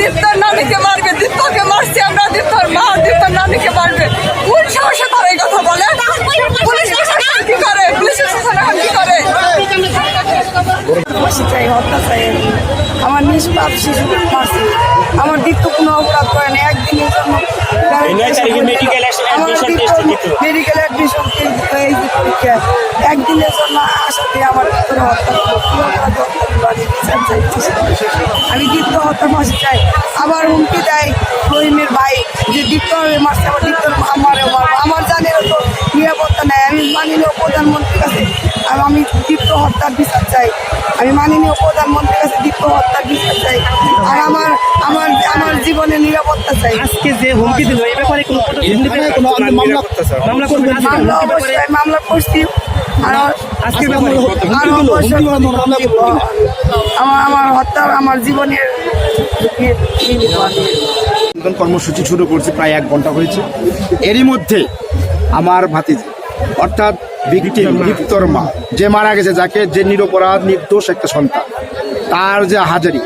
দীপ্তর নানিকে মারবে দীপ্তকে মারছি আমরা দীপ্তর মা দীপ্তর নানিকে মারবে। কোন সাহসে তারা এই কথা বলে? পুলিশ প্রশাসন কি করে? পুলিশ প্রশাসন এখন কি করে? চাই হত্যা চাই আমার নিষ্পাপ শিশুকে মারছে। আমার দীপ্ত কোনো অপরাধ করে না। একদিনের জন্য। মেডিকেল অ্যাডমিশন এই পরীক্ষা। একদিনের জন্য আমার? আমি দীপ্ত হত্যা ফাঁসি চাই। আবার হুমকি দেয় রহিমের ভাই যে দীপ্ত মারছে আমার দীপ্তর আমারও মারবো আমার জানের তো নিরাপত্তা নেই। আমি মাননীয় প্রধানমন্ত্রীর কাছে আর আমি দীপ্ত হত্যার বিচার চাই। আমি মাননীয় প্রধানমন্ত্রীর কাছে দীপ্ত হত্যার বিচার চাই। আর আমার আমার আমার জীবনের নিরাপত্তা চাই। আজকে যে হুমকি দিল এই ব্যাপারে কোনো মামলা মামলা করবেন মামলা অবশ্যই আমি মামলা করছি। আর আজকে ব্যাপারে আর অবশ্যই আমার হত্যার জীবনের কর্মসূচি শুরু করছি প্রায় এক ঘণ্টা হয়েছে। এরই মধ্যে আমার ভাতিজি অর্থাৎ ভিকটিম ভিক্তর মা যে মারা গেছে যাকে যে নিরপরাধ নির্দোষ একটা সন্তান তার যে হাজারি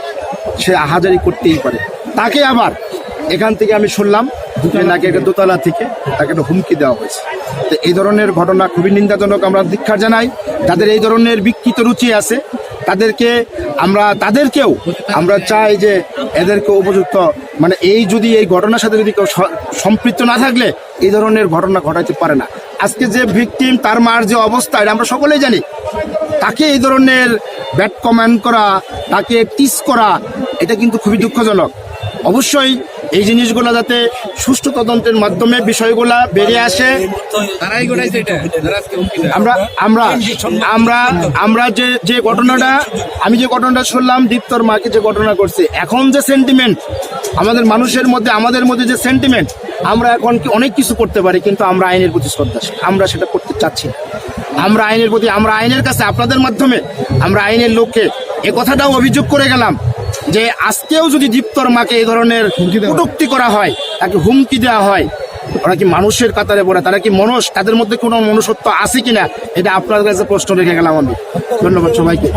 সে হাজারি করতেই পারে। তাকে আবার এখান থেকে আমি শুনলাম যে নাকি একটা দোতলা থেকে তাকে একটা হুমকি দেওয়া হয়েছে। তো এই ধরনের ঘটনা খুবই নিন্দাজনক আমরা দীক্ষা জানাই। যাদের এই ধরনের বিকৃত রুচি আছে, তাদেরকে আমরা, তাদেরকেও আমরা চাই যে এদেরকে উপযুক্ত মানে এই যদি এই ঘটনার সাথে যদি কেউ সম্পৃক্ত না থাকলে এই ধরনের ঘটনা ঘটাইতে পারে না। আজকে যে ভিকটিম, তার মার যে অবস্থা, এটা আমরা সকলেই জানি। তাকে এই ধরনের ব্যাট কমেন্ট করা, তাকে টিস করা, এটা কিন্তু খুবই দুঃখজনক। অবশ্যই এই জিনিসগুলো যাতে সুষ্ঠু তদন্তের মাধ্যমে বিষয়গুলা বেরিয়ে আসে। আমরা আমরা আমরা আমরা যে যে ঘটনাটা আমি যে ঘটনাটা শুনলাম দীপ্তর মাকে যে ঘটনা করছে এখন যে সেন্টিমেন্ট আমাদের মানুষের মধ্যে আমাদের মধ্যে যে সেন্টিমেন্ট আমরা এখন কি অনেক কিছু করতে পারি কিন্তু আমরা আইনের প্রতি শ্রদ্ধাশীল আমরা সেটা করতে চাচ্ছি না। আমরা আইনের প্রতি আমরা আইনের কাছে আপনাদের মাধ্যমে আমরা আইনের লোককে এ কথাটাও অভিযোগ করে গেলাম যে আজকেও যদি দীপ্তর মাকে এই ধরনের কটূক্তি করা হয় তাকে হুমকি দেওয়া হয় ওরা কি মানুষের কাতারে পড়ে তারা কি মানুষ তাদের মধ্যে কোনো মনুষ্যত্ব আছে কিনা এটা আপনার কাছে প্রশ্ন রেখে গেলাম আমি। ধন্যবাদ সবাইকে।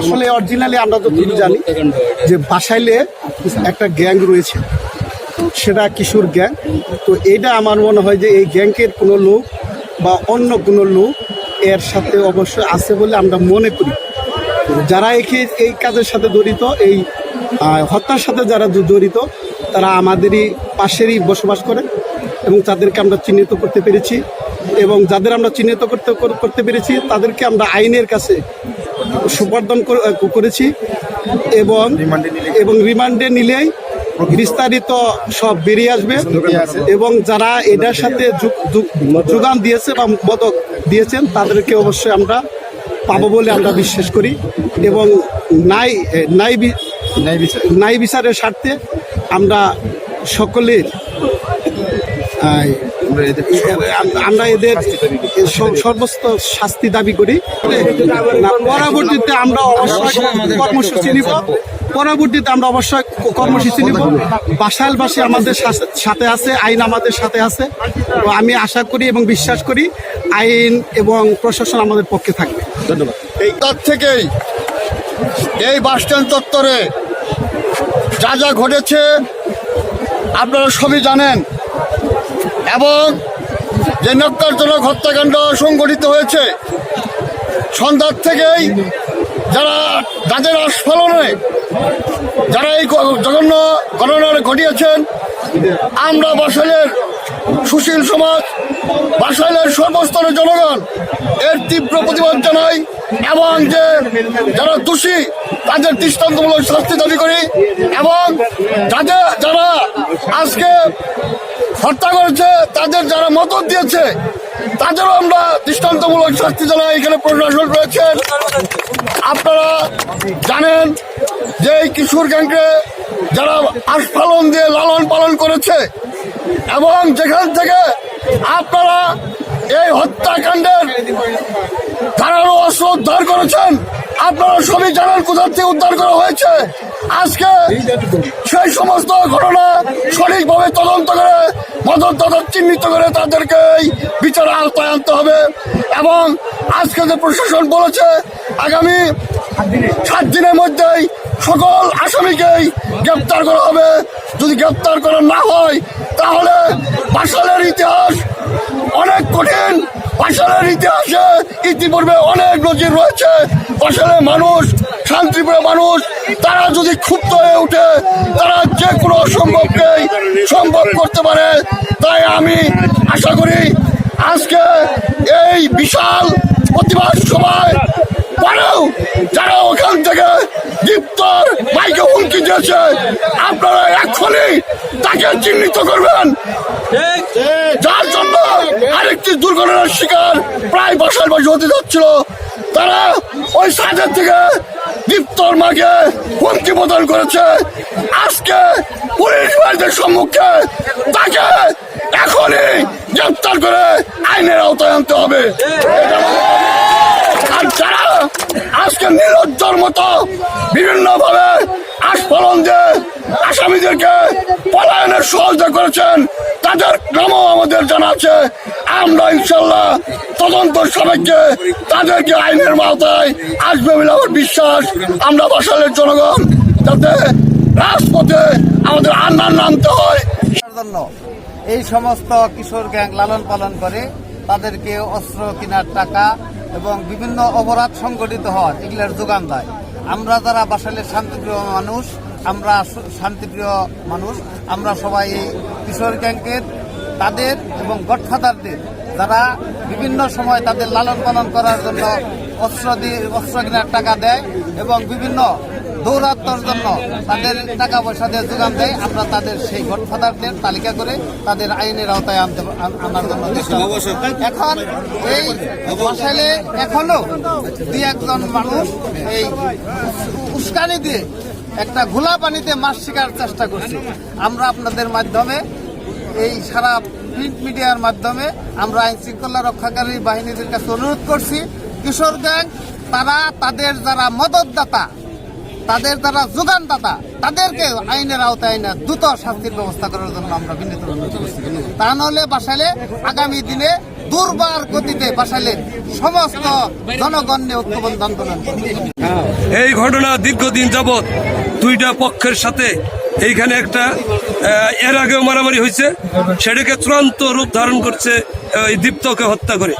আসলে অরিজিনালি আমরা তো জানি যে বাসাইলে একটা গ্যাং রয়েছে সেটা কিশোর গ্যাং। তো এটা আমার মনে হয় যে এই গ্যাংকের কোনো লোক বা অন্য কোনো লোক এর সাথে অবশ্যই আছে বলে আমরা মনে করি। যারা একে এই কাজের সাথে জড়িত এই হত্যার সাথে যারা জড়িত তারা আমাদেরই পাশেরই বসবাস করে এবং তাদেরকে আমরা চিহ্নিত করতে পেরেছি এবং যাদের আমরা চিহ্নিত করতে করতে পেরেছি তাদেরকে আমরা আইনের কাছে সুপর্দন করে- করেছি এবং এবং রিমান্ডে নিলেই বিস্তারিত সব বেরিয়ে আসবে এবং যারা এটার সাথে যুগ- যুগ- যোগান দিয়েছে বা মদক দিয়েছেন তাদেরকে অবশ্যই আমরা পাবো বলে আমরা বিশ্বাস করি এবং নাই নাই নাই ন্যায় বিচারের স্বার্থে আমরা সকলের আমরা এদের সর্বস্ত শাস্তি দাবি করি। পরবর্তীতে আমরা অবশ্যই কর্মসূচি নিব। পরবর্তীতে আমরা অবশ্যই কর্মসূচি নিব। বাসালবাসী আমাদের সা- সাথে আছে আইন আমাদের সাথে আছে। তো আমি আশা করি এবং বিশ্বাস করি আইন এবং প্রশাসন আমাদের পক্ষে থাকবে। ধন্যবাদ। এই তার থেকেই এই বাসস্ট্যান্ড চত্বরে যা যা ঘটেছে আপনারা সবই জানেন। এবং যে নক্কারজনক হত্যাকাণ্ড সংঘটিত হয়েছে, সন্ধ্যার থেকেই যারা যাদের আস্ফলনে যারা এই জঘন্য ঘটনা ঘটিয়েছেন, আমরা বাসাইলের সুশীল সমাজ, বাসাইলের সর্বস্তরের জনগণ এর তীব্র প্রতিবাদ জানাই এবং যে যারা দোষী, তাদের দৃষ্টান্তমূলক শাস্তি দাবি করি এবং যাদের যারা আজকে হত্যা করেছে, তাদের যারা মদত দিয়েছে, তাদেরও আমরা দৃষ্টান্তমূলক শাস্তি জানাই। এখানে প্রশাসন রয়েছেন আপনারা জানেন যে এই কিশোর গ্যাংকে যারা আস্ফালন দিয়ে লালন পালন করেছে, এবং যেখান থেকে আপনারা এই হত্যাকাণ্ডের ধারালো অস্ত্র উদ্ধার করেছেন আপনারা সবই জানেন কোথা থেকে উদ্ধার করা হয়েছে। আজকে সেই সমস্ত ঘটনা সঠিকভাবে তদন্ত করে মদত তদন্ত চিহ্নিত করে তাদেরকে বিচারে আওতায় আনতে হবে এবং আজকে যে প্রশাসন বলেছে, আগামী সাত দিনের মধ্যেই সকল আসামিকেই গ্রেপ্তার করা হবে। যদি গ্রেপ্তার করা না হয়, তাহলে বাসালের ইতিহাস অনেক কঠিন। বাসালের ইতিহাসে ইতিপূর্বে অনেক নজির রয়েছে। বাসালের মানুষ শান্তিপুরের মানুষ, তারা যদি ক্ষুব্ধ হয়ে ওঠে, তারা যে কোনো অসম্ভবকে সম্ভব করতে পারে। তাই আমি আশা করি আজকে এই বিশাল প্রতিবাদ সভায় পরেও যারা ওখান থেকে দীপ্তর মাইকে হুমকি দিয়েছে আপনারা এখনই তাকে চিহ্নিত করবেন। যার জন্য আরেকটি দুর্ঘটনার শিকার প্রায় বাসার বাসী হতে যাচ্ছিল তারা ওই সাজের থেকে দীপ্তর মাকে হুমকি প্রদান করেছে। আজকে পুলিশ বাড়িদের সম্মুখে তাকে এখনই গ্রেপ্তার করে আইনের আওতায় আনতে হবে এটা আমাদের দাবি। আর যারা আজকে নিরজ্জর মতো বিভিন্ন ভাবে আস্ফলন দিয়ে আসামিদেরকে পলায়নের সহযোগিতা করেছেন, তাদের নামও আমাদের জানা আছে। আমরা ইনশাল্লাহ তদন্ত সবাইকে তাদেরকে আইনের মাওতায় আসবে বলে আমার বিশ্বাস। আমরা বাসালের জনগণ, যাতে রাজপথে আমাদের আন্নার নামতে হয়। এই সমস্ত কিশোর গ্যাং লালন পালন করে তাদেরকে অস্ত্র, কেনার টাকা এবং বিভিন্ন অপরাধ সংগঠিত হয় এগুলোর যোগান দেয়। আমরা যারা বাসালের শান্তিপ্রিয় মানুষ, আমরা শান্তিপ্রিয় মানুষ, আমরা সবাই এই কিশোর গ্যাংকের তাদের এবং গডফাদারদের যারা বিভিন্ন সময় তাদের লালন পালন করার জন্য অস্ত্র দিয়ে অস্ত্র কেনার টাকা দেয় এবং বিভিন্ন দৌরাত্মর জন্য তাদের টাকা পয়সা দিয়ে যোগান দেয়। আমরা তাদের সেই গডফাদারদের তালিকা করে তাদের আইনের আওতায় আনতে আন- আনার জন্য এখন এই মশাইলে এখনও দুই একজন মানুষ এই উস্কানি দিয়ে একটা ঘোলা পানিতে মাছ শিকার চেষ্টা করছে। আমরা আপনাদের মাধ্যমে এই সারা প্রিন্ট মিডিয়ার মাধ্যমে আমরা আইন শৃঙ্খলা রক্ষাকারী বাহিনীদের কাছে অনুরোধ করছি কিশোর গ্যাং তারা তাদের যারা মদতদাতা তাদের যারা যোগানদাতা, তাদেরকে আইনের আওতায় আইনে দ্রুত শাস্তির ব্যবস্থা করার জন্য আমরা বিনীত অনুরোধ করছি। তা নাহলে বাসালে আগামী দিনে দুর্বার গতিতে বাসালে সমস্ত জনগণ্যে ঐক্যবদ্ধ আন্দোলন। এই ঘটনা দীর্ঘদিন যাবৎ দুইটা পক্ষের সাথে এইখানে একটা এর আগেও মারামারি হয়েছে, সেটাকে চূড়ান্ত রূপ ধারণ করছে, এই দীপ্তকে হত্যা করে।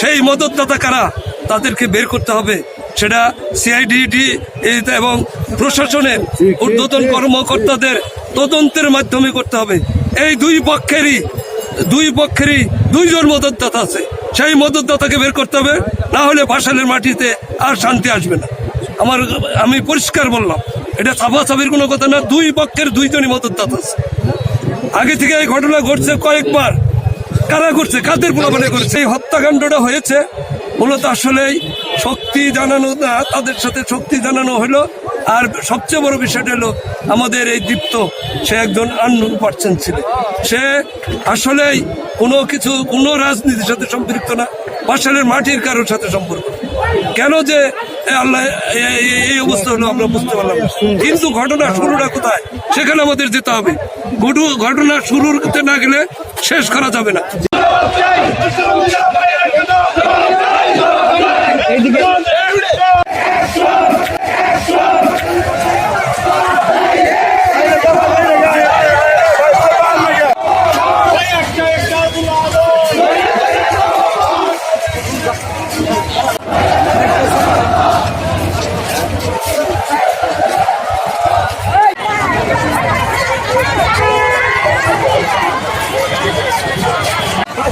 সেই মদতদাতা কারা, তাদেরকে বের করতে হবে। সেটা সিআইডিডি এবং প্রশাসনের ঊর্ধ্বতন কর্মকর্তাদের তদন্তের মাধ্যমে করতে হবে। এই দুই পক্ষেরই দুই পক্ষেরই দুইজন মদতদাতা আছে। সেই মদতদাতাকে বের করতে হবে, না হলে ভাসালের মাটিতে আর শান্তি আসবে না। আমার, আমি পরিষ্কার বললাম, এটা সাফাসাফির কোনো কথা না, দুই পক্ষের দুইজনই মদতদাতা আছে। আগে থেকে এই ঘটনা ঘটছে কয়েকবার। কারা করছে? কাদের প্রমাণে করছে? এই হত্যাকাণ্ডটা হয়েছে মূলত আসলেই শক্তি জানানো তাদের সাথে শক্তি জানানো হলো। আর সবচেয়ে বড় বিষয়টা হলো, আমাদের এই দীপ্ত, সে একজন আননোন পার্সন ছিল। সে আসলেই কোনো কিছু, কোনো রাজনীতির সাথে সম্পৃক্ত না বাসালের মাটির কারোর সাথে সম্পর্ক। কেন যে আল্লাহ এই অবস্থা হলো আমরা বুঝতে পারলাম কিন্তু ঘটনা শুরুটা কোথায়? সেখানে আমাদের যেতে হবে। ঘটু- ঘটনা শুরুতে না গেলে শেষ করা যাবে না।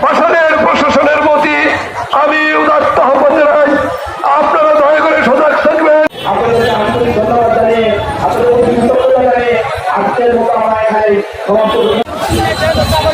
প্রশাসনের প্রশাসনের প্রতি আমি উদাত্ত আহ্বান জানাই আপনারা দয়া করে সজাগ থাকবেন আপনাদেরকে আন্তরিক ধন্যবাদ জানিয়ে আপনাদের কৃতজ্ঞতা